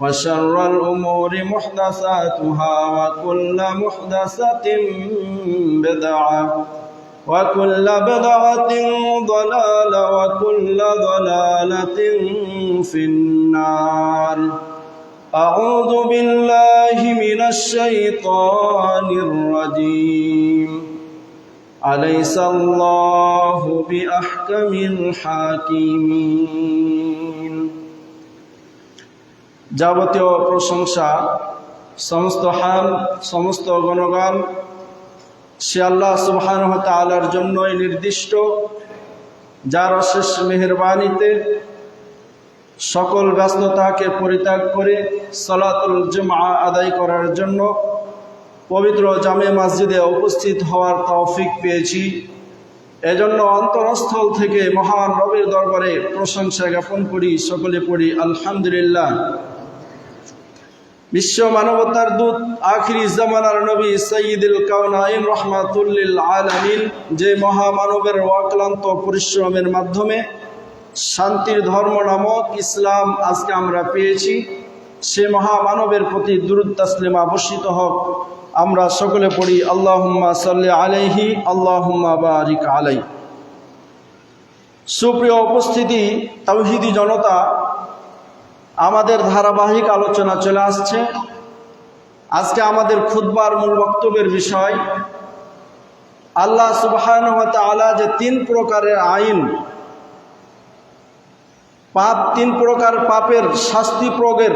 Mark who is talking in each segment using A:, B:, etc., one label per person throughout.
A: وشر الأمور محدثاتها وكل محدثة بدعة وكل بدعة ضلالة وكل ضلالة في النار. أعوذ بالله من الشيطان الرجيم. أليس الله بأحكم الحاكمين؟ যাবতীয় প্রশংসা, সমস্ত হাল সমস্ত গণগান, সে আল্লাহ সুবহান তালার জন্যই নির্দিষ্ট, যার অশেষ মেহরবানিতে সকল ব্যস্ততাকে পরিত্যাগ করে সলাতুল জমা আদায় করার জন্য পবিত্র জামে মসজিদে উপস্থিত হওয়ার তৌফিক পেয়েছি। এজন্য অন্তরস্থল থেকে মহান রবির দরবারে প্রশংসা জ্ঞাপন করি, সকলে পড়ি, আলহামদুলিল্লাহ। বিশ্ব মানবতার দূত আখিরি জামানার নবী সঈদুল কাউনাইন রহমাতুল্লিল আলামিন যে মহামানবের অক্লান্ত পরিশ্রমের মাধ্যমে শান্তির ধর্ম নামক ইসলাম আজকে আমরা পেয়েছি, সে মহামানবের প্রতি দূরত তাসলিমা বর্ষিত হোক। আমরা সকলে পড়ি, আল্লাহুম্মা সাল্লি আলাইহি, আল্লাহুম্মা বারিক আলাই সুপ্রিয় উপস্থিতি, তাওহিদি জনতা আমাদের ধারাবাহিক আলোচনা চলে আসছে। আজকে আমাদের খুদবার মূল বক্তব্যের বিষয়, আল্লাহ সুবহান আলা যে তিন প্রকারের আইন, পাপ তিন প্রকার পাপের শাস্তি প্রয়োগের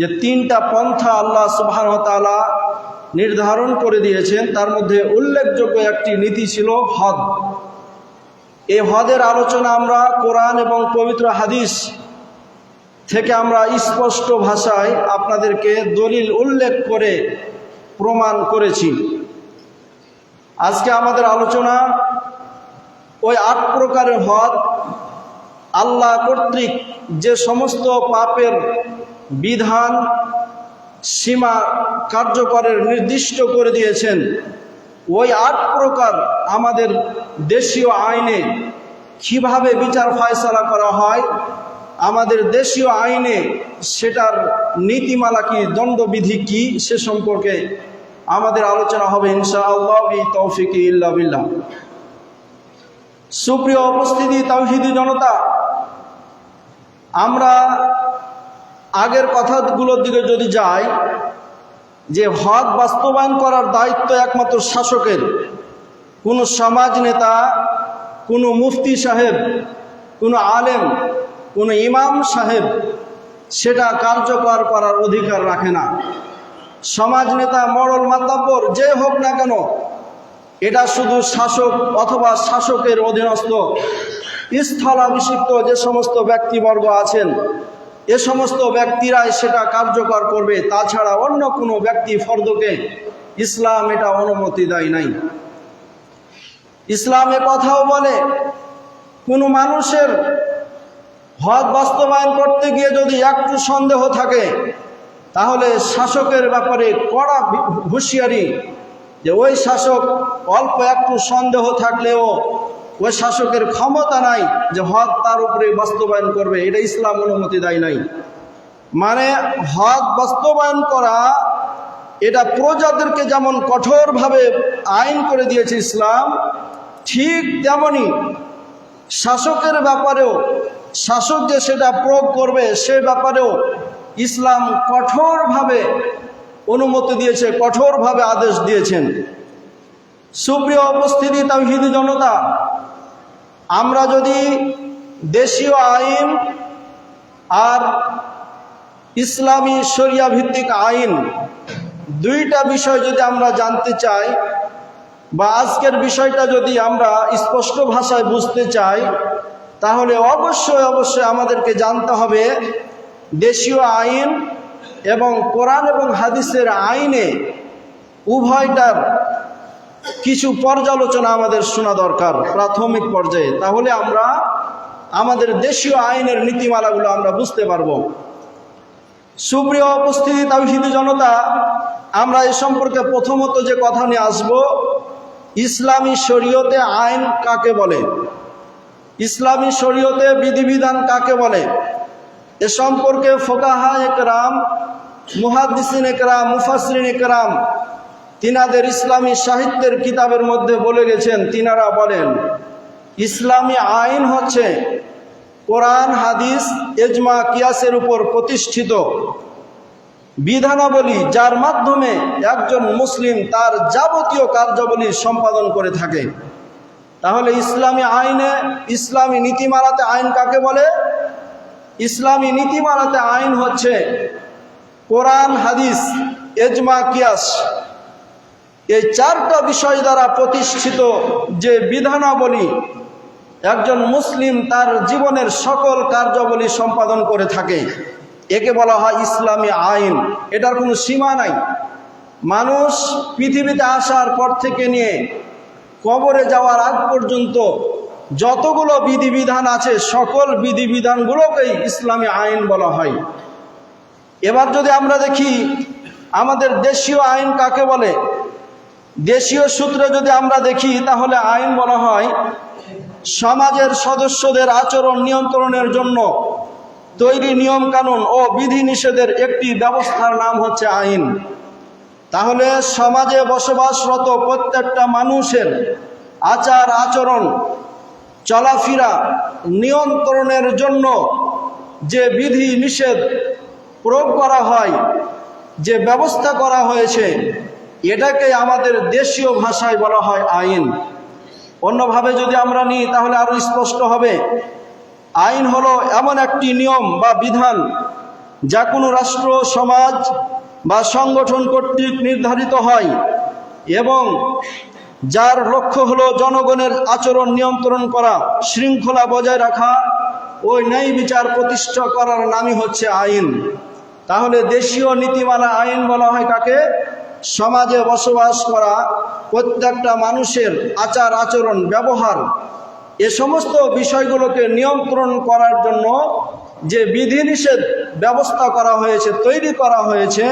A: যে তিনটা পন্থা আল্লাহ সুবহান তালা নির্ধারণ করে দিয়েছেন, তার মধ্যে উল্লেখযোগ্য একটি নীতি ছিল হদ এই হদের আলোচনা আমরা কোরআন এবং পবিত্র হাদিস থেকে আমরা স্পষ্ট ভাষায় আপনাদেরকে দলিল উল্লেখ করে প্রমাণ করেছি। আজকে আমাদের আলোচনা ওই আট প্রকারের হদ আল্লাহ কর্তৃক যে সমস্ত পাপের বিধান, সীমা কার্যকরের নির্দিষ্ট করে দিয়েছেন, ওই আট প্রকার আমাদের দেশীয় আইনে কীভাবে বিচার ফয়সলা করা হয় আমাদের দেশীয় আইনে সেটার নীতিমালা কি, দণ্ডবিধি কি, সে সম্পর্কে আমাদের আলোচনা হবে ইনশা আল্লাহ তৌফিক ইল্লা বিল্লাহ। সুপ্রিয় উপস্থিতি তৌহিদি জনতা, আমরা আগের কথাগুলোর দিকে যদি যাই, যে হদ বাস্তবায়ন করার দায়িত্ব একমাত্র শাসকের, কোনো সমাজ নেতা, কোনো মুফতি সাহেব, কোনো আলেম কোনো ইমাম সাহেব সেটা কার্যকর করার অধিকার রাখে না। সমাজ নেতা, মরল, মাতাব্বর, যে হোক না কেন, এটা শুধু শাসক অথবা শাসকের অধীনস্থ, স্থলাভিষিক্ত যে সমস্ত ব্যক্তিবর্গ আছেন, এ সমস্ত ব্যক্তিরাই সেটা কার্যকর করবে। তাছাড়া অন্য কোনো ব্যক্তি ফর্দকে ইসলাম এটা অনুমতি দেয় নাই। ইসলামে কথাও বলে, কোনো মানুষের হদ বাস্তবায়ন করতে গিয়ে যদি একটু সন্দেহ থাকে, তাহলে শাসকের ব্যাপারে কড়া হুঁশিয়ারি যে ওই শাসক অল্প একটু সন্দেহ থাকলেও ওই শাসকের ক্ষমতা নাই যে হদ তার উপরে বাস্তবায়ন করবে, এটা ইসলাম অনুমতি দেয় নাই। মানে হদ বাস্তবায়ন করা, এটা প্রজাদেরকে যেমন কঠোরভাবে আইন করে দিয়েছে ইসলাম, ঠিক তেমনি শাসকের ব্যাপারেও শাসক যে সেটা প্রয়োগ করবে, সে ব্যাপারেও ইসলাম কঠোরভাবে অনুমতি দিয়েছে, কঠোরভাবে আদেশ দিয়েছেন। সুপ্রিয় উপস্থিতি তাহিদি জনতা, আমরা যদি দেশীয় আইন আর ইসলামী শরিয়া ভিত্তিক আইন দুইটা বিষয় যদি আমরা জানতে চাই বা আজকের বিষয়টা যদি আমরা স্পষ্ট ভাষায় বুঝতে চাই তাহলে অবশ্যই অবশ্যই আমাদেরকে জানতে হবে দেশীয় আইন এবং কোরআন এবং হাদিসের আইনে উভয়টার কিছু পর্যালোচনা আমাদের শোনা দরকার প্রাথমিক পর্যায়ে। তাহলে আমরা আমাদের দেশীয় আইনের নীতিমালাগুলো আমরা বুঝতে পারব। সুপ্রিয় উপস্থিতি তাহিদি জনতা, আমরা এ সম্পর্কে প্রথমত যে কথা নিয়ে আসব, ইসলামী শরীয়তে আইন কাকে বলে? ইসলামী শরীয়তে বিধিবিধান কাকে বলে? এ সম্পর্কে ফোকাহা একরাম, মুহাদ্দিসিন একরাম মুফাসরিন একরাম তিনাদের ইসলামী সাহিত্যের কিতাবের মধ্যে বলে গেছেন, তিনারা বলেন, ইসলামী আইন হচ্ছে কোরআন, হাদিস এজমা কিয়াসের উপর প্রতিষ্ঠিত বিধানাবলী যার মাধ্যমে একজন মুসলিম তার যাবতীয় কার্যাবলী সম্পাদন করে থাকে। তাহলে ইসলামী আইনে, ইসলামী নীতিমালাতে আইন কাকে বলে? ইসলামী নীতিমালাতে আইন হচ্ছে কোরআন, হাদিস এজমা কিয়াস। এই চারটা বিষয় দ্বারা প্রতিষ্ঠিত যে বিধানাবলী একজন মুসলিম তার জীবনের সকল কার্যাবলী সম্পাদন করে থাকে, একে বলা হয় ইসলামী আইন। এটার কোনো সীমা নাই। মানুষ পৃথিবীতে আসার পর থেকে নিয়ে কবরে যাওয়ার আগ পর্যন্ত যতগুলো বিধিবিধান আছে, সকল বিধিবিধানগুলোকেই ইসলামী আইন বলা হয়। এবার যদি আমরা দেখি, আমাদের দেশীয় আইন কাকে বলে? দেশীয় সূত্রে যদি আমরা দেখি, তাহলে আইন বলা হয়, সমাজের সদস্যদের আচরণ নিয়ন্ত্রণের জন্য তৈরি নিয়মকানুন ও বিধিনিষেধের একটি ব্যবস্থার নাম হচ্ছে আইন। তাহলে সমাজে বসবাসরত প্রত্যেকটা মানুষের আচার আচরণ, চলাফেরা, নিয়ন্ত্রণের জন্য যে বিধি নিষেধ প্রয়োগ করা হয়, যে ব্যবস্থা করা হয়েছে, এটাকে আমাদের দেশীয় ভাষায় বলা হয় আইন। অন্যভাবে যদি আমরা নিই, তাহলে আরও স্পষ্ট হবে। আইন হলো এমন একটি নিয়ম বা বিধান যা কোনো রাষ্ট্র, সমাজ বা সংগঠন কর্তৃক নির্ধারিত হয় এবং যার লক্ষ্য হলো জনগণের আচরণ নিয়ন্ত্রণ করা, শৃঙ্খলা বজায় রাখা, ওই ন্যায় বিচার প্রতিষ্ঠা করার নামই হচ্ছে আইন। তাহলে দেশীয় নীতিমালা আইন বলা হয় কাকে? সমাজে বসবাস করা প্রত্যেকটা মানুষের আচার, আচরণ, ব্যবহার, এ সমস্ত বিষয়গুলোকে নিয়ন্ত্রণ করার জন্য যে বিধিনিষেধ ব্যবস্থা করা হয়েছে, তৈরি করা হয়েছে।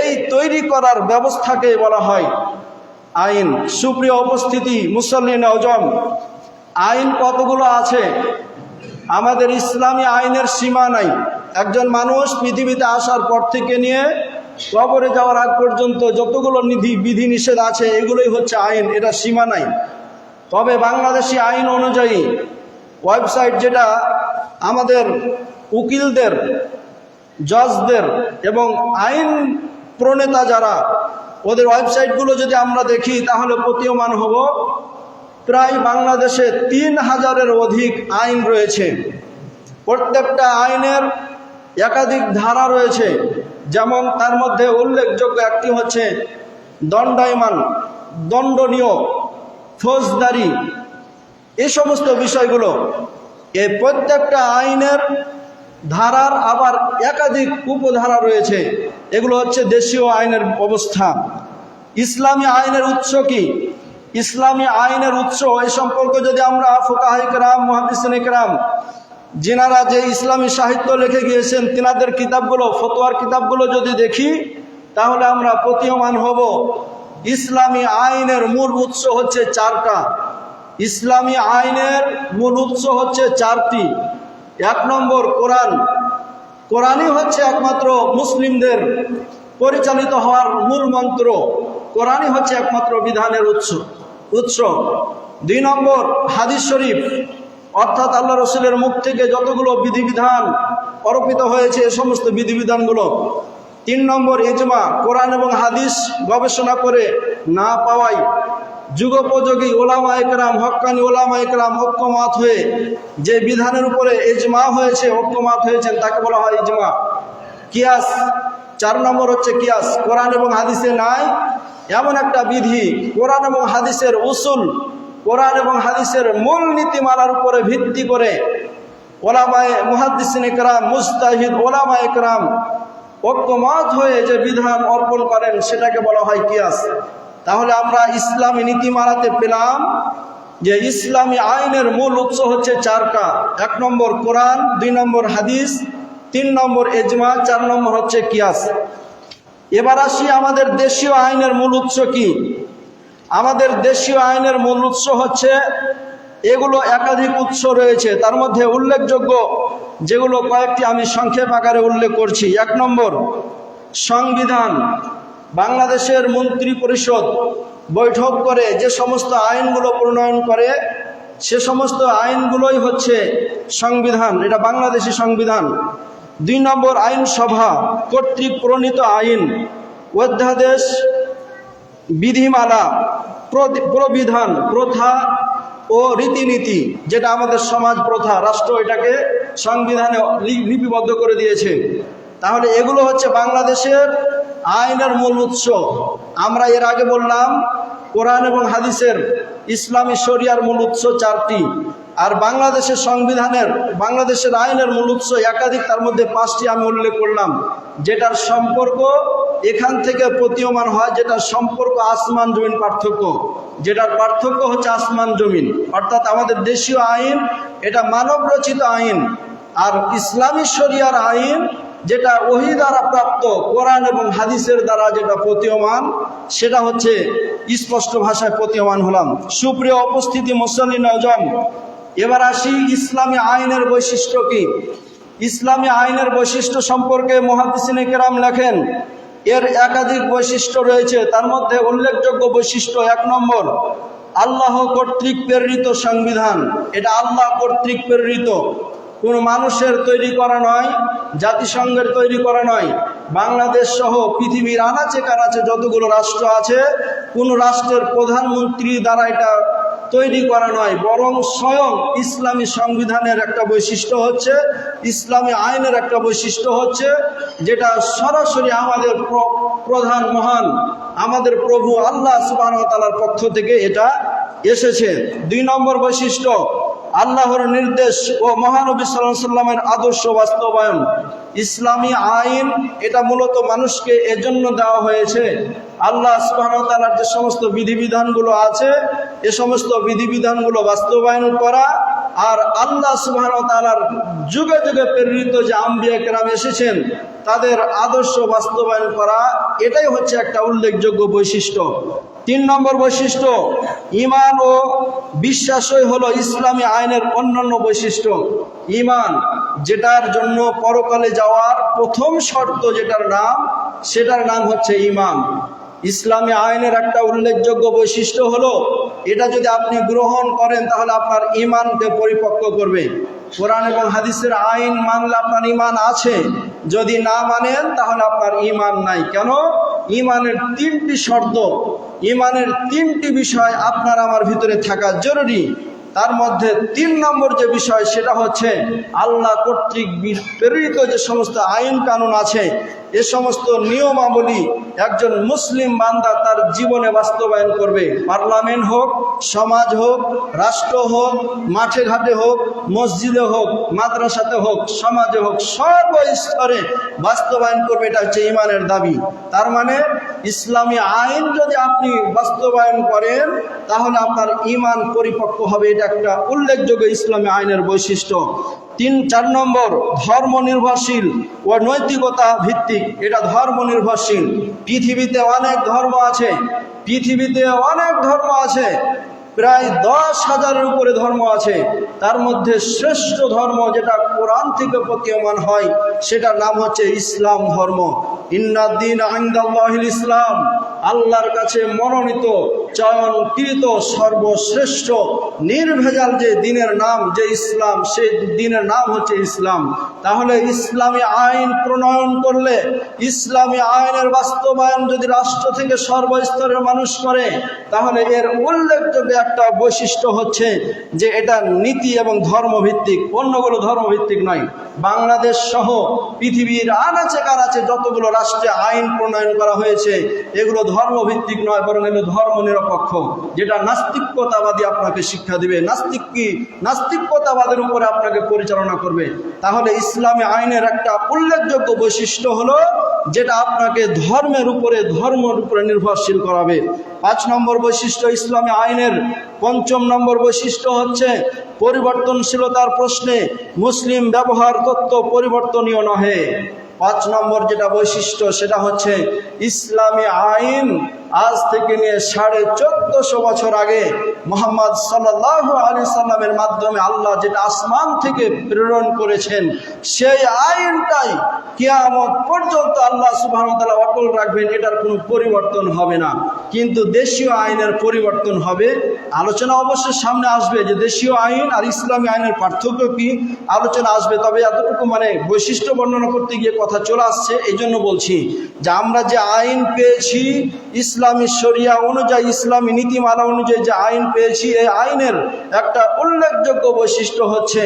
A: এই তৈরি করার ব্যবস্থাকে বলা হয় আইন। সুপ্রিয় উপস্থিতি, মুসল্লিন অজম আইন কতগুলো আছে? আমাদের ইসলামী আইনের সীমা নাই। একজন মানুষ পৃথিবীতে আসার পর থেকে নিয়ে কবরে যাওয়ার আগ পর্যন্ত যতগুলো নিধি, বিধিনিষেধ আছে, এগুলোই হচ্ছে আইন, এটা সীমা নাই। তবে বাংলাদেশি আইন অনুযায়ী ওয়েবসাইট যেটা আমাদের উকিলদের, জজদের এবং আইন প্রণেতা যারা, ওদের ওয়েবসাইটগুলো যদি আমরা দেখি, তাহলে প্রতীয়মান হব প্রায় বাংলাদেশে তিন হাজারের অধিক আইন রয়েছে। প্রত্যেকটা আইনের একাধিক ধারা রয়েছে। যেমন তার মধ্যে উল্লেখযোগ্য একটি হচ্ছে দণ্ডায়মান, দণ্ডনীয়, ফৌজদারি এই সমস্ত বিষয়গুলো। এই প্রত্যেকটা আইনের ধারার আবার একাধিক উপধারা রয়েছে। এগুলো হচ্ছে দেশীয় আইনের অবস্থা। ইসলামী আইনের উৎস কি? ইসলামী আইনের উৎস এই সম্পর্কে যদি আমরা ফোকাহিকরাম মহাদিসিন ইকরাম যেনারা যে ইসলামী সাহিত্য লিখে গিয়েছেন, তিনাদের কিতাবগুলো, ফতোয়ার কিতাবগুলো যদি দেখি, তাহলে আমরা প্রতীয়মান হব। ইসলামী আইনের মূল উৎস হচ্ছে চারটা। ইসলামী আইনের মূল উৎস হচ্ছে চারটি। এক নম্বর কোরআন। কোরআনই হচ্ছে একমাত্র মুসলিমদের পরিচালিত হওয়ার মূল মন্ত্র। কোরআনই হচ্ছে একমাত্র বিধানের উৎস উৎস। দুই নম্বর হাদিস শরীফ। অর্থাৎ আল্লাহ রসুলের মুখ থেকে যতগুলো বিধিবিধান অর্পিত হয়েছে, এ সমস্ত বিধিবিধানগুলো। তিন নম্বর ইজমা কোরআন এবং হাদিস গবেষণা করে না পাওয়াই যুগোপযোগী ওলামা একরাম হক্কানি ওলামা একরাম ঐক্যমত হয়ে যে বিধানের উপরে ইজমা হয়েছে, ঐক্যমত হয়েছেন, তাকে বলা হয় ইজমা। কিয়াস, চার নম্বর হচ্ছে কিয়াস। কোরআন এবং হাদিসে নাই, এমন একটা বিধি। কোরআন এবং হাদিসের উসুল, কোরআন এবং হাদিসের মূল নীতিমালার উপরে ভিত্তি করে ওলামায় মুহাদ্দিসিন একরাম মুস্তাহিদ ওলামা একরাম ঐক্যমত হয়ে যে বিধান অর্পণ করেন, সেটাকে বলা হয় কিয়াস। তাহলে আমরা ইসলামী নীতিমালাতে পেলাম যে ইসলামী আইনের মূল উৎস হচ্ছে চারটা এক নম্বর কোরআন, দুই নম্বর হাদিস, তিন নম্বর এজমা চার নম্বর হচ্ছে কিয়াস। এবার আসি আমাদের দেশীয় আইনের মূল উৎস কি? আমাদের দেশীয় আইনের মূল উৎস হচ্ছে এগুলো একাধিক উৎস রয়েছে, তার মধ্যে উল্লেখযোগ্য যেগুলো কয়েকটি আমি সংক্ষেপ আকারে উল্লেখ করছি। এক নম্বর সংবিধান। বাংলাদেশের মন্ত্রী পরিষদ বৈঠক করে যে সমস্ত আইনগুলো প্রণয়ন করে, সে সমস্ত আইনগুলোই হচ্ছে সংবিধান, এটা বাংলাদেশি সংবিধান। দুই নম্বর আইনসভা কর্তৃক প্রণীত আইন, অধ্যাদেশ, বিধিমালা প্রবিধান, প্রথা ও রীতিনীতি, যেটা আমাদের সমাজ প্রথা, রাষ্ট্র এটাকে সংবিধানে লিপিবদ্ধ করে দিয়েছে। তাহলে এগুলো হচ্ছে বাংলাদেশের আইনের মূল উৎস। আমরা এর আগে বললাম, কোরআন এবং হাদিসের ইসলামী শরিয়ার মূল উৎস চারটি। আর বাংলাদেশের সংবিধানের, বাংলাদেশের আইনের মূল উৎস একাধিক, তার মধ্যে পাঁচটি আমি উল্লেখ করলাম। যেটার সম্পর্ক এখান থেকে প্রতীয়মান হয়, যেটার সম্পর্ক আসমান জমিন পার্থক্য। যেটার পার্থক্য হচ্ছে আসমান জমিন। অর্থাৎ আমাদের দেশীয় আইন, এটা মানব রচিত আইন। আর ইসলামী শরিয়ার আইন যেটা ওহি দ্বারা প্রাপ্ত কোরআন এবং হাদিসের দ্বারা যেটা প্রতীয়মান, সেটা হচ্ছে স্পষ্ট ভাষায় প্রতীয়মান হলাম। সুপ্রিয় উপস্থিতি মুসল্লি নজম এবার আসি ইসলামী আইনের বৈশিষ্ট্য কি? ইসলামী আইনের বৈশিষ্ট্য সম্পর্কে মহাদিসিনে কেরাম লেখেন, এর একাধিক বৈশিষ্ট্য রয়েছে, তার মধ্যে উল্লেখযোগ্য বৈশিষ্ট্য এক নম্বর, আল্লাহ কর্তৃক প্রেরিত সংবিধান। এটা আল্লাহ কর্তৃক প্রেরিত। কোনো মানুষের তৈরি করা নয়, জাতিসংঘের তৈরি করা নয়, বাংলাদেশ সহ পৃথিবীর আনাচে কানাচে যতগুলো রাষ্ট্র আছে, কোনো রাষ্ট্রের প্রধানমন্ত্রী দ্বারা এটা তৈরি করা নয়, বরং স্বয়ং ইসলামী সংবিধানের একটা বৈশিষ্ট্য হচ্ছে, ইসলামী আইনের একটা বৈশিষ্ট্য হচ্ছে, যেটা সরাসরি আমাদের প্র- প্রধান মহান, আমাদের প্রভু আল্লাহ সুবাহ তালার পক্ষ থেকে এটা এসেছে। দুই নম্বর বৈশিষ্ট্য আল্লাহর নির্দেশ ও মহানবী সাল্লাহ সাল্লামের আদর্শ বাস্তবায়ন। ইসলামী আইন এটা মূলত মানুষকে এজন্য দেওয়া হয়েছে। আল্লাহ সুবাহতালার যে সমস্ত বিধিবিধানগুলো আছে, এ সমস্ত বিধিবিধানগুলো বাস্তবায়ন করা আর আল্লাহ সুবাহতালার যুগে যুগে প্রেরিত যে আম্বিয়া কেরাম এসেছেন, তাদের আদর্শ বাস্তবায়ন করা, এটাই হচ্ছে একটা উল্লেখযোগ্য বৈশিষ্ট্য। তিন নম্বর বৈশিষ্ট্য ইমান ও বিশ্বাসই হলো ইসলামী আইনের অন্যান্য বৈশিষ্ট্য। ইমান যেটার জন্য পরকালে যাওয়ার প্রথম শর্ত যেটার নাম, সেটার নাম হচ্ছে ইমান ইসলামী আইনের একটা উল্লেখযোগ্য বৈশিষ্ট্য হলো, এটা যদি আপনি গ্রহণ করেন তাহলে আপনার ইমানকে পরিপক্ক করবে। কোরআন এবং হাদিসের আইন মানলে আপনার ইমান আছে। যদি না মানেন, তাহলে আপনার ইমান নাই। কেন? ইমানের তিনটি শর্ত। ইমানের তিনটি বিষয় আপনার আমার ভিতরে থাকা জরুরি। তার মধ্যে তিন নম্বর যে বিষয়, সেটা হচ্ছে আল্লাহ কর্তৃক প্রেরিত যে সমস্ত আইন কানুন আছে এ সমস্ত নিয়মাবলী একজন মুসলিম বান্দা তার জীবনে বাস্তবায়ন করবে। পার্লামেন্ট হোক, সমাজ হোক, রাষ্ট্র হোক, মাঠে ঘাটে হোক, মসজিদে হোক, মাদ্রাসাতে হোক, সমাজে হোক সর্বস্তরে বাস্তবায়ন করবে এটা হচ্ছে ইমানের দাবি। তার মানে ইসলামী আইন যদি আপনি বাস্তবায়ন করেন, তাহলে আপনার ইমান পরিপক্ক হবে এটা একটা উল্লেখযোগ্য ইসলামী আইনের বৈশিষ্ট্য। তিন, চার নম্বর ধর্ম নির্ভরশীল ও নৈতিকতা ভিত্তিক। এটা ধর্ম নির্ভরশীল পৃথিবীতে অনেক ধর্ম আছে। পৃথিবীতে অনেক ধর্ম আছে। প্রায় দশ হাজারের উপরে ধর্ম আছে। তার মধ্যে শ্রেষ্ঠ ধর্ম যেটা কোরআন থেকে প্রতীয়মান হয়, সেটার নাম হচ্ছে ইসলাম ধর্ম। ইন্নাদ্দিন আইন্দাল্লাহিল ইসলাম, আল্লাহর কাছে মনোনীত, চয়নকৃত, সর্বশ্রেষ্ঠ, নির্ভেজাল যে দিনের নাম, যে ইসলাম, সে দিনের নাম হচ্ছে ইসলাম। তাহলে ইসলামী আইন প্রণয়ন করলে, ইসলামী আইনের বাস্তবায়ন যদি রাষ্ট্র থেকে সর্বস্তরের মানুষ করে, তাহলে এর উল্লেখযোগ্য একটা বৈশিষ্ট্য হচ্ছে যে এটা নীতি এবং ধর্মভিত্তিক, অন্যগুলো ধর্মভিত্তিক নয়। বাংলাদেশ সহ পৃথিবীর আনাচে কানাচে যতগুলো রাষ্ট্রে আইন প্রণয়ন করা হয়েছে, এগুলো ধর্মভিত্তিক নয়, বরং এগুলো ধর্ম নিরপেক্ষ যেটা নাস্তিকতাবাদী আপনাকে শিক্ষা দিবে। নাস্তিক কি? নাস্তিকতাবাদের উপরে আপনাকে পরিচালনা করবে। তাহলে ইসলামী আইনের একটা উল্লেখযোগ্য বৈশিষ্ট্য হলো, যেটা আপনাকে ধর্মের উপরে ধর্মের উপরে নির্ভরশীল করাবে। পাঁচ নম্বর বৈশিষ্ট্য, ইসলামী আইনের পঞ্চম নম্বর বৈশিষ্ট্য হচ্ছে পরিবর্তনশীলতার প্রশ্নে মুসলিম ব্যবহার তত্ত্ব পরিবর্তনীয় নহে। পাঁচ নম্বর যেটা বৈশিষ্ট্য, সেটা হচ্ছে ইসলামী আইন আজ থেকে নিয়ে সাড়ে চোদ্দশো বছর আগে মোহাম্মদ সাল্লাহ আলি সাল্লামের মাধ্যমে আল্লাহ যেটা আসমান থেকে প্রেরণ করেছেন, সেই আইনটাই কিয়ামত পর্যন্ত আল্লাহ সুবাহ অটল রাখবেন, এটার কোনো পরিবর্তন হবে না। কিন্তু দেশীয় আইনের পরিবর্তন হবে। আলোচনা অবশ্য সামনে আসবে যে দেশীয় আইন আর ইসলামী আইনের পার্থক্য কি। আলোচনা আসবে, তবে এতটুকু মানে বৈশিষ্ট্য বর্ণনা করতে গিয়ে কথা চলে আসছে এই জন্য বলছি যে আমরা যে আইন পেয়েছি, ইসলামী শরিয়া অনুযায়ী, ইসলামী নীতিমালা অনুযায়ী যে আইন পেয়েছি, এই আইনের একটা উল্লেখযোগ্য বৈশিষ্ট্য হচ্ছে,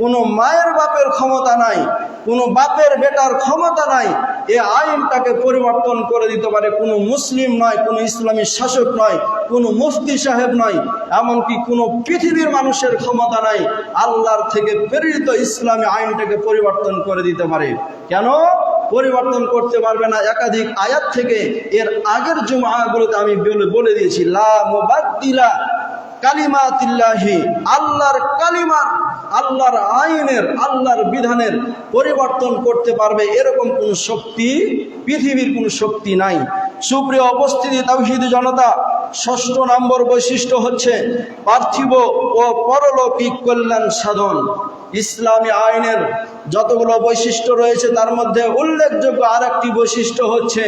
A: কোনো মায়ের বাপের ক্ষমতা নাই, কোনো বাপের বেটার ক্ষমতা নাই, এ আইনটাকে পরিবর্তন করে দিতে পারে কোনো মুসলিম নয়, কোনো ইসলামী শাসক নয়, কোনো মুফতি সাহেব নয়, এমনকি কোনো পৃথিবীর মানুষের ক্ষমতা নাই, আল্লাহর থেকে প্রেরিত ইসলামী আইনটাকে পরিবর্তন করে দিতে পারে। কেন? পরিবর্তন করতে পারবে না। একাধিক আয়াত থেকে এর আগের জুমাগুলোতে আমি বলে- দিয়েছি, লা কালিমাতিল্লাহি, আল্লাহর কালিমার আল্লাহর আইনের, আল্লাহর বিধানের পরিবর্তন করতে পারবে এরকম কোনো শক্তি, পৃথিবীর কোনো শক্তি নাই। সুপ্রিয় উপস্থিতি, তাওহিদ জনতা ষষ্ঠ নম্বর বৈশিষ্ট্য হচ্ছে পার্থিব ও পরলৌকিক কল্যাণ সাধন। ইসলামী আইনের যতগুলো বৈশিষ্ট্য রয়েছে, তার মধ্যে উল্লেখযোগ্য আরেকটি বৈশিষ্ট্য হচ্ছে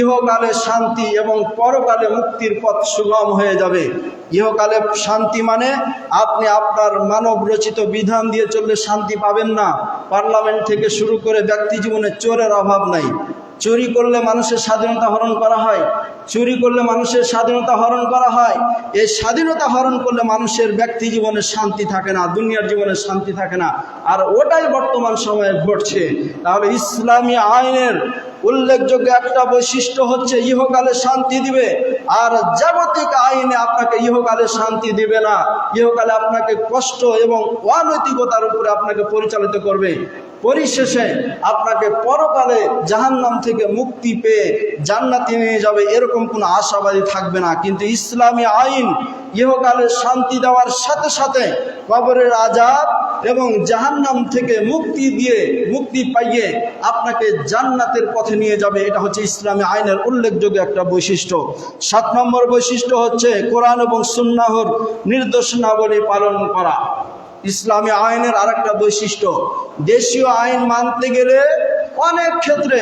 A: ইহকালে শান্তি এবং পরকালে মুক্তির পথ সুগম হয়ে যাবে। ইহকালে শান্তি মানে আপনি আপনার মানব রচিত বিধান দিয়ে চললে শান্তি পাবেন না। পার্লামেন্ট থেকে শুরু করে ব্যক্তি জীবনে চোরের অভাব নাই। চুরি করলে মানুষের স্বাধীনতা হরণ করা হয়, চুরি করলে মানুষের স্বাধীনতা হরণ করা হয়, এই স্বাধীনতা হরণ করলে মানুষের ব্যক্তি জীবনে শান্তি থাকে না, দুনিয়ার জীবনে শান্তি থাকে না। আর ওটাই বর্তমান সময়ে ঘটছে। তাহলে ইসলামী আইনের উল্লেখযোগ্য একটা বৈশিষ্ট্য হচ্ছে, ইহকালে শান্তি দিবে, আর জাগতিক আইনে আপনাকে ইহকালে শান্তি দিবে না। ইহকালে আপনাকে কষ্ট এবং অনৈতিকতার উপরে আপনাকে পরিচালিত করবে। পরিশেষে আপনাকে পরকালে জাহান্নাম থেকে মুক্তি পেয়ে জান্নাতে নিয়ে যাবে এরকম কোনো আশাবাদী থাকবে না। কিন্তু ইসলামী আইন ইহকালে শান্তি দেওয়ার সাথে সাথে কবরের আজাব এবং জাহান্নাম থেকে মুক্তি দিয়ে মুক্তি পাইয়ে আপনাকে জান্নাতের পথে নিয়ে যাবে। এটা হচ্ছে ইসলামী আইনের উল্লেখযোগ্য একটা বৈশিষ্ট্য। সাত নম্বর বৈশিষ্ট্য হচ্ছে কোরআন এবং সুন্নাহর নির্দেশনাবলী পালন করা। ইসলামী আইনের আর একটা বৈশিষ্ট্য। দেশীয় আইন মানতে গেলে অনেক ক্ষেত্রে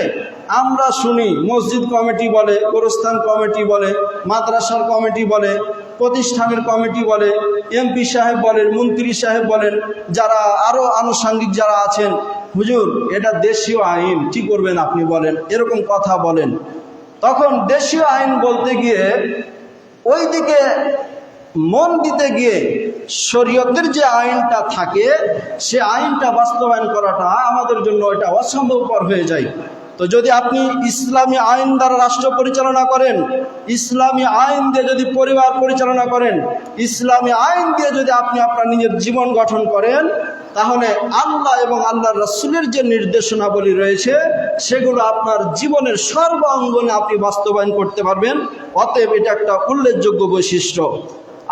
A: আমরা শুনি, মসজিদ কমিটি বলে, গোরস্থান কমিটি বলে, মাদ্রাসার কমিটি বলে, প্রতিষ্ঠানের কমিটি বলে, এমপি সাহেব বলেন, মন্ত্রী সাহেব বলেন, যারা আরও আনুষঙ্গিক যারা আছেন, হুজুর, এটা দেশীয় আইন, কি করবেন আপনি বলেন, এরকম কথা বলেন। তখন দেশীয় আইন বলতে গিয়ে ওইদিকে মন দিতে গিয়ে শরীয়তের যে আইনটা থাকে, সে আইনটা বাস্তবায়ন করাটা আমাদের জন্য এটা অসম্ভবকর হয়ে যায়। তো যদি আপনি ইসলামী আইন দ্বারা রাষ্ট্র পরিচালনা করেন, ইসলামী আইন দিয়ে যদি পরিবার পরিচালনা করেন, ইসলামী আইন দিয়ে যদি আপনি আপনার নিজের জীবন গঠন করেন, তাহলে আল্লাহ এবং আল্লাহ রসুলের যে নির্দেশনাবলী রয়েছে, সেগুলো আপনার জীবনের সর্ব অঙ্গনে আপনি বাস্তবায়ন করতে পারবেন। অতএব এটা একটা উল্লেখযোগ্য বৈশিষ্ট্য।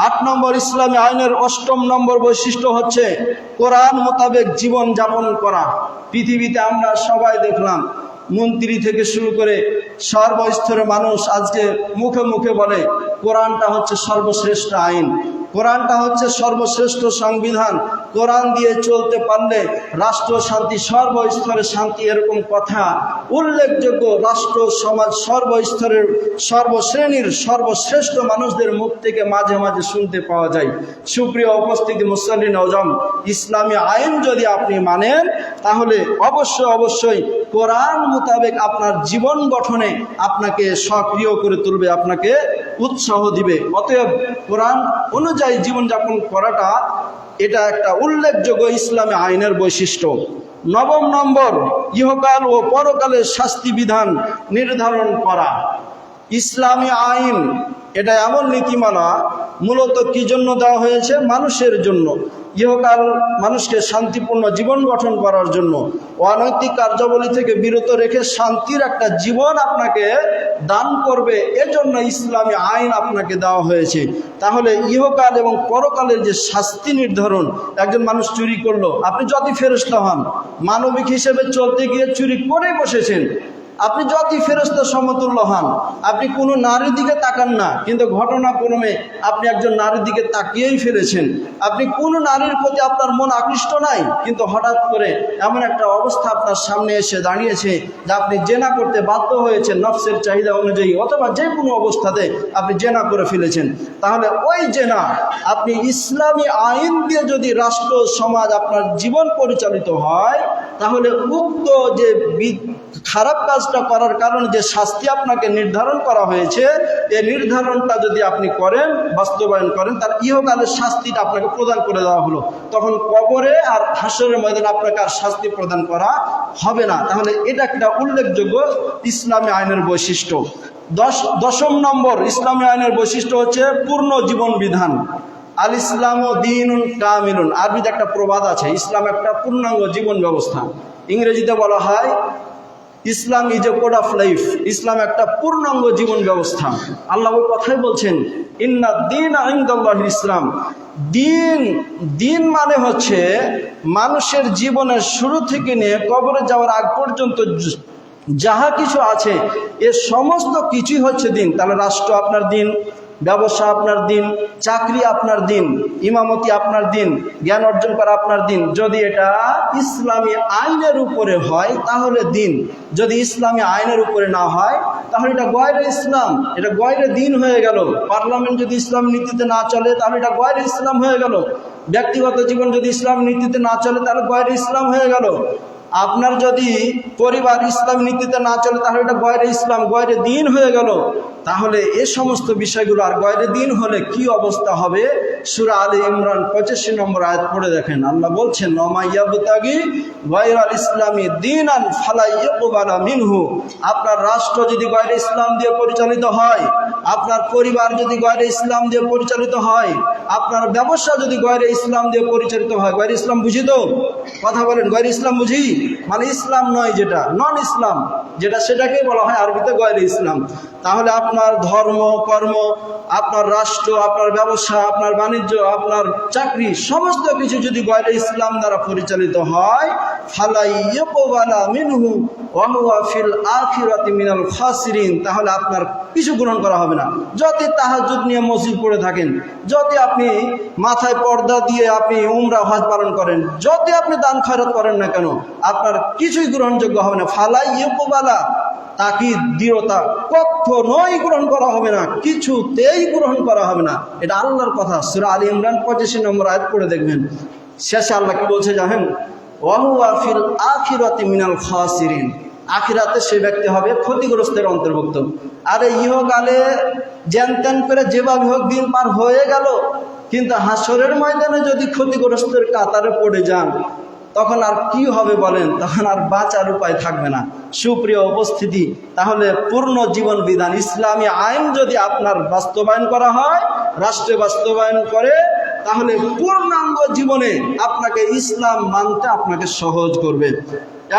A: আট নম্বর ইসলামী আইনের অষ্টম নম্বর বৈশিষ্ট্য হচ্ছে কোরআন মোতাবেক জীবন যাপন করা। পৃথিবীতে আমরা সবাই দেখলাম, মন্ত্রী থেকে শুরু করে সর্বস্তরের মানুষ আজকে মুখে মুখে বলে, কোরআনটা হচ্ছে সর্বশ্রেষ্ঠ আইন। কোরআনটা হচ্ছে সর্বশ্রেষ্ঠ সংবিধান। কোরআন দিয়ে চলতে পারলে রাষ্ট্র শান্তি সর্বস্তরে শান্তি এরকম কথা। উল্লেখযোগ্য রাষ্ট্র, সমাজ সর্বস্তরের সর্বশ্রেণীর সর্বশ্রেষ্ঠ মানুষদের মুখ থেকে মাঝে মাঝে শুনতে পাওয়া যায়। সুপ্রিয় উপস্থিতি মুসলিন নজম, ইসলামী আইন যদি আপনি মানেন, তাহলে অবশ্যই অবশ্যই কোরআন মোতাবেক আপনার জীবন গঠনে আপনাকে সক্রিয় করে তুলবে, আপনাকে উৎসাহ দিবে। অতএব কোরআন অনুযায়ী জীবনযাপন করাটা, এটা একটা উল্লেখযোগ্য ইসলামী আইনের বৈশিষ্ট্য। নবম নম্বর, ইহকাল ও পরকালের শাস্তি বিধান নির্ধারণ করা। ইসলামী আইন, এটা এমন নীতিমালা, মূলত কি জন্য দেওয়া হয়েছে? মানুষের জন্য। ইহকাল মানুষকে শান্তিপূর্ণ জীবন গঠন করার জন্য অনৈতিক কার্যাবলী থেকে বিরত রেখে শান্তির একটা জীবন আপনাকে দান করবে। এজন্য ইসলামী আইন আপনাকে দেওয়া হয়েছে। তাহলে ইহকাল এবং পরকালের যে শাস্তি নির্ধারণ, একজন মানুষ চুরি করল। আপনি যদি ফেরস্ত হন, মানবিক হিসেবে চলতে গিয়ে চুরি করে বসেছেন আপনি যতই ফেরস্ত সমতুল্য হন, আপনি কোনো নারীর দিকে তাকান না, কিন্তু ঘটনা ঘটনাক্রমে আপনি একজন নারীর দিকে তাকিয়েই ফেলেছেন আপনি কোনো নারীর প্রতি আপনার মন আকৃষ্ট নাই, কিন্তু হঠাৎ করে এমন একটা অবস্থা আপনার সামনে এসে দাঁড়িয়েছে যে আপনি জেনা করতে বাধ্য হয়েছেন নফসের চাহিদা অনুযায়ী, অথবা যে কোনো অবস্থাতে আপনি জেনা করে ফেলেছেন। তাহলে ওই জেনা আপনি ইসলামী আইন দিয়ে যদি রাষ্ট্র, সমাজ আপনার জীবন পরিচালিত হয়, তাহলে উক্ত যে খারাপ কাজটা করার কারণে যে শাস্তি আপনাকে নির্ধারণ করা হয়েছে এই নির্ধারণটা যদি আপনি করেন, বাস্তবায়ন করেন তার ইহকালের শাস্তিটা আপনাকে প্রদান করে দেওয়া হলো। তখন কবরে আর হাসরের ময়দানে আপনাকে আর শাস্তি প্রদান করা হবে না। তাহলে এটা একটা উল্লেখযোগ্য ইসলামী আইনের বৈশিষ্ট্য। দশ, দশম নম্বর ইসলামী আইনের বৈশিষ্ট্য হচ্ছে পূর্ণ জীবন বিধান। আল ইসলাম ও দিন কামিলুন। আরবিতে একটা প্রবাদ আছে, ইসলাম একটা পূর্ণাঙ্গ জীবন ব্যবস্থা। ইংরেজিতে বলা হয় Islam is a code of life ইসলাম একটা পূর্ণাঙ্গ জীবন ব্যবস্থা। আল্লাহ ওই কথাই বলছেন, ইন্না দিন আইন্দাল্লাহ ইসলাম। দিন দিন মানে হচ্ছে মানুষের জীবনের শুরু থেকে নিয়ে কবরে যাওয়ার আগ পর্যন্ত যাহা কিছু আছে, এ সমস্ত কিছুই হচ্ছে দিন। তাহলে রাষ্ট্র আপনার দিন। ব্যবসা আপনার দিন, চাকরি আপনার দিন, ইমামতি আপনার দিন, জ্ঞান অর্জন করা আপনার দিন। যদি এটা ইসলামী আইনের উপরে হয়, তাহলে দিন। যদি ইসলামী আইনের উপরে না হয়, তাহলে এটা গয়রে ইসলাম। এটা গয়রে দিন হয়ে গেল। পার্লামেন্ট যদি ইসলাম নীতিতে না চলে, তাহলে এটা গয়রে ইসলাম হয়ে গেল। ব্যক্তিগত জীবন যদি ইসলাম নীতিতে না চলে, তাহলে গয়রে ইসলাম হয়ে গেল। আপনার যদি পরিবার ইসলাম নীতিতে না চলে, তাহলে এটা গয়রে ইসলাম, গয়রে দিন হয়ে গেল। তাহলে এ সমস্ত বিষয়গুলো আর গয়রে দিন হলে কি অবস্থা হবে? সুরা আলী ইমরান পঁচাশি নম্বর আয়াত পড়ে দেখেন। আল্লাহ বলছেন নমাইয়াবতাগি গয়র আল ইসলামী দিন আন ফালাইয়ালা মিনহু। আপনার রাষ্ট্র যদি গয়রে ইসলাম দিয়ে পরিচালিত হয়, আপনার পরিবার যদি গয়রে ইসলাম দিয়ে পরিচালিত হয়, আপনার ব্যবসা যদি গয়রে ইসলাম দিয়ে পরিচালিত হয়, গয়রে ইসলাম বুঝি তো? কথা বলেন, গয়রে ইসলাম বুঝি? মানে ইসলাম নয় যেটা নন ইসলাম যেটা সেটাকেই বলা হয় আরবিতে গয়রে ইসলাম। তাহলে আপনার ধর্ম, কর্ম, আপনার রাষ্ট্র, আপনার ব্যবসা, আপনার বাণিজ্য, আপনার চাকরি, সমস্ত কিছু যদি গয়রে ইসলাম দ্বারা পরিচালিত হয় তাহলে আপনার কিছু গ্রহণ করা হবে না। যতই তাহাজুদ নিয়ে মসজিদ পড়ে থাকেন, যদি আপনি মাথায় পর্দা দিয়ে আপনি উমরা হজ পালন করেন, যদি আপনি দান খয়রাত করেন না কেন? আপনার কিছুই গ্রহণযোগ্য হবে না। ফালাই ইয়কবালা তাকে দৃঢ়তা কখনোই গ্রহণ করা হবে না, কিছুতেই গ্রহণ করা হবে না। এটা আল্লাহর কথা। সুরা আলী ইমরান পঁচাশি নম্বর আয়াত পড়ে দেখবেন। শেষে আল্লাহ কি বলছে জানেন? ওয়াহুয়া ফিল আখিরাতি মিনাল খাসিরিন। আখিরাতে সে ব্যক্তি হবে ক্ষতিগ্রস্তের অন্তর্ভুক্ত। আর ইহকালে জ্যান ত্যান করে যেভাবে হোক দিন পার হয়ে গেল, কিন্তু হাসরের ময়দানে যদি ক্ষতিগ্রস্তের কাতারে পড়ে যান তখন আর কি হবে বলেন? তখন আর বাঁচার উপায় থাকবে না। সুপ্রিয় উপস্থিতি, তাহলে পূর্ণ জীবন বিধান ইসলামী আইন যদি আপনার বাস্তবায়ন করা হয়, রাষ্ট্রে বাস্তবায়ন করে, তাহলে পূর্ণাঙ্গ জীবনে আপনাকে ইসলাম মানতে আপনাকে সহজ করবে।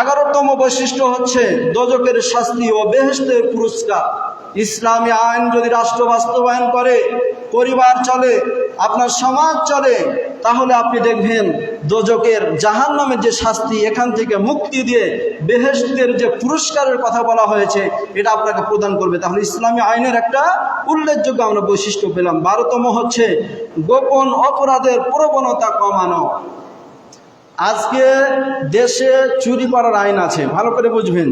A: এগারোতম বৈশিষ্ট্য হচ্ছে দোজকের শাস্তি ও বেহেস্তের পুরস্কার। ইসলামী আইন যদি রাষ্ট্র বাস্তবায়ন করে, পরিবার চলে, আপনার সমাজ চলে তাহলে আপনি দেখবেন দোজকের জাহান নামের যে শাস্তি, এখান থেকে মুক্তি দিয়ে বেহেস্তের যে পুরস্কারের কথা বলা হয়েছে, এটা আপনাকে প্রদান করবে। তাহলে ইসলামী আইনের একটা উল্লেখযোগ্য আমরা বৈশিষ্ট্য পেলাম। বারোতম হচ্ছে গোপন অপরাধের প্রবণতা কমানো। আজকে দেশে চুরি করার আইন আছে, ভালো করে বুঝবেন।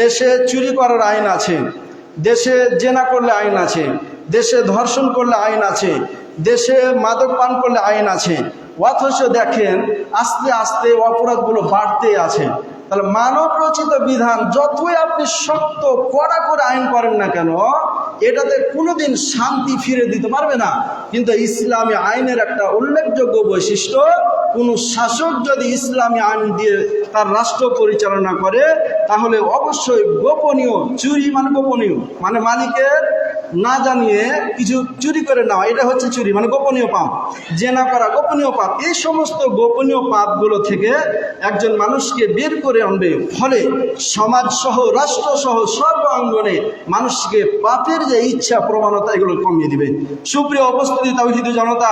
A: দেশে চুরি করার আইন আছে, দেশে জেনা করলে আইন আছে, দেশে ধর্ষণ করলে আইন আছে দেশে মাদক পান করলে আইন আছে। অথচ দেখেন আস্তে আস্তে অপরাধগুলো বাড়তে আছে। তাহলে মানব রচিত বিধান যতই আপনি শক্ত, কড়া করে আইন করেন না কেন, এটাতে কোনোদিন শান্তি ফিরে দিতে পারবে না। কিন্তু ইসলামী আইনের একটা উল্লেখযোগ্য বৈশিষ্ট্য, কোনো শাসক যদি ইসলামী আইন দিয়ে তার রাষ্ট্র পরিচালনা করে, তাহলে অবশ্যই গোপনীয়, চুরি মানে গোপনীয় মানে মালিকের না জানিয়ে কিছু চুরি করে নেওয়া, এটা হচ্ছে চুরি মানে গোপনীয় পাপ, জেনা করা গোপনীয় পাপ, এই সমস্ত গোপনীয় পাপগুলো থেকে একজন মানুষকে বের করে আনবে ফলে সহ সর্ব অঙ্গনে মানুষকে পাপের যে ইচ্ছা, প্রবণতা, এগুলো কমিয়ে দিবে। সুপ্রিয় অবস্থিতি তাহিদ জনতা,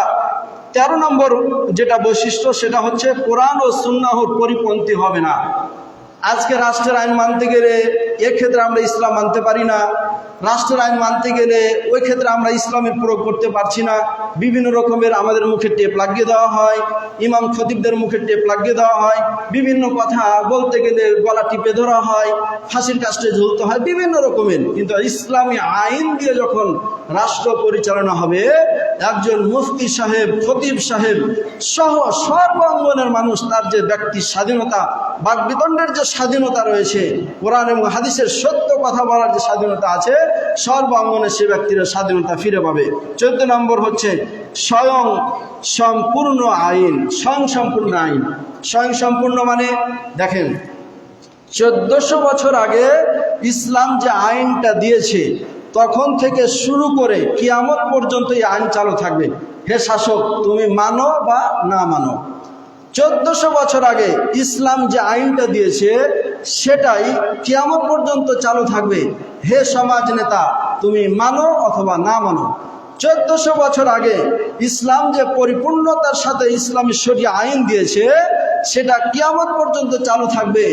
A: তেরো নম্বর যেটা বৈশিষ্ট্য, সেটা হচ্ছে কোরআন ও সুন্নাহর পরিপন্থী হবে না। আজকে রাষ্ট্রের আইন মানতে গেলে এক্ষেত্রে আমরা ইসলাম মানতে পারি না। রাষ্ট্রের আইন মানতে গেলে ওই ক্ষেত্রে আমরা ইসলামের প্রয়োগ করতে পারছি না। বিভিন্ন রকমের আমাদের মুখে টেপ লাগিয়ে দেওয়া হয়, ইমাম খতিবদের মুখে টেপ লাগিয়ে দেওয়া হয়, বিভিন্ন কথা বলতে গেলে গলা টিপে ধরা হয়, ফাঁসির কাস্টে ঝুলতে হয়, বিভিন্ন রকমের। কিন্তু ইসলামী আইন দিয়ে যখন রাষ্ট্র পরিচালনা হবে, একজন মুফতি সাহেব, খতিব সাহেব সহ সর্বাঙ্গনের মানুষ তার যে ব্যক্তির স্বাধীনতা, বাকবিতণ্ডের যে স্বাধীনতা রয়েছে, কোরআন এবং হাদিসের সত্য কথা বলার যে স্বাধীনতা আছে সর্বাঙ্গনে সে ব্যক্তিরা স্বাধীনতা ফিরে পাবে। চোদ্দ নম্বর হচ্ছে স্বয়ং সম্পূর্ণ আইন স্বয়ং সম্পূর্ণ আইন। স্বয়ং সম্পূর্ণ মানে দেখেন, চোদ্দশো বছর আগে ইসলাম যে আইনটা দিয়েছে, তখন থেকে শুরু করে কিয়ামত পর্যন্ত এই আইন চালু থাকবে। হে শাসক, তুমি মানো বা না মানো? চোদ্দশো বছর আগে ইসলাম যে আইনটা দিয়েছে, সেটাই কিয়ামত পর্যন্ত চালু থাকবে। হে সমাজ নেতা, তুমি মানো অথবা না মানো? চোদ্দশো বছর আগে ইসলাম যে পরিপূর্ণতার সাথে ইসলামী শরীয় আইন দিয়েছে, সেটা কিয়ামত পর্যন্ত চালু থাকবে।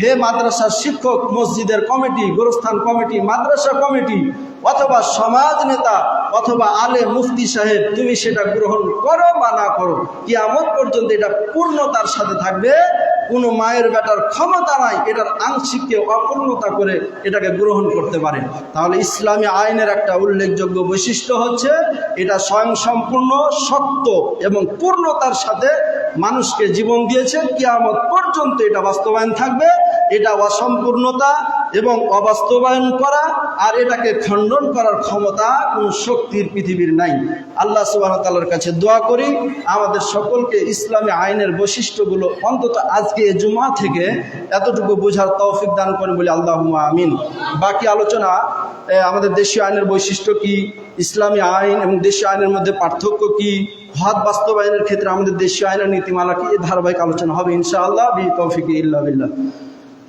A: হে মাদ্রাসার শিক্ষক, মসজিদের কমিটি, গোরস্থান কমিটি, মাদ্রাসা কমিটি অথবা সমাজ নেতা অথবা আলে মুফতি সাহেব, তুমি সেটা গ্রহণ করো বা না করো, কিয়ামত পর্যন্ত এটা পূর্ণতার সাথে থাকবে। কোনো মায়ের বেটার ক্ষমতা নাই, এটার আংশিককে অপূর্ণতা করে এটাকে গ্রহণ করতে পারে। তাহলে ইসলামী আইনের একটা উল্লেখযোগ্য বৈশিষ্ট্য হচ্ছে, এটা স্বয়ং সম্পূর্ণ শক্ত এবং পূর্ণতার সাথে মানুষকে জীবন দিয়েছে। কিয়ামত পর্যন্ত এটা বাস্তবায়ন থাকবে, এটা অসম্পূর্ণতা এবং অবাস্তবায়ন করা আর এটাকে খণ্ডন করার ক্ষমতা কোনো শক্তির পৃথিবীর নাই। আল্লাহ সুবাহ তাল্লার কাছে দোয়া করি, আমাদের সকলকে ইসলামী আইনের বৈশিষ্ট্যগুলো অন্তত আজকে এ জুমা থেকে এতটুকু বোঝার তৌফিক দান করেন বলে আল্লাহ আমিন। বাকি আলোচনা আমাদের দেশীয় আইনের বৈশিষ্ট্য কি, ইসলামী আইন এবং দেশীয় আইনের মধ্যে পার্থক্য কি হদ বাস্তবায়নের ক্ষেত্রে আমাদের দেশীয় আইনের নীতিমালা কি এই ধারাবাহিক আলোচনা হবে ইনশাআল্লাহ। বি তৌফিক ইল্লা বিল্লাহ।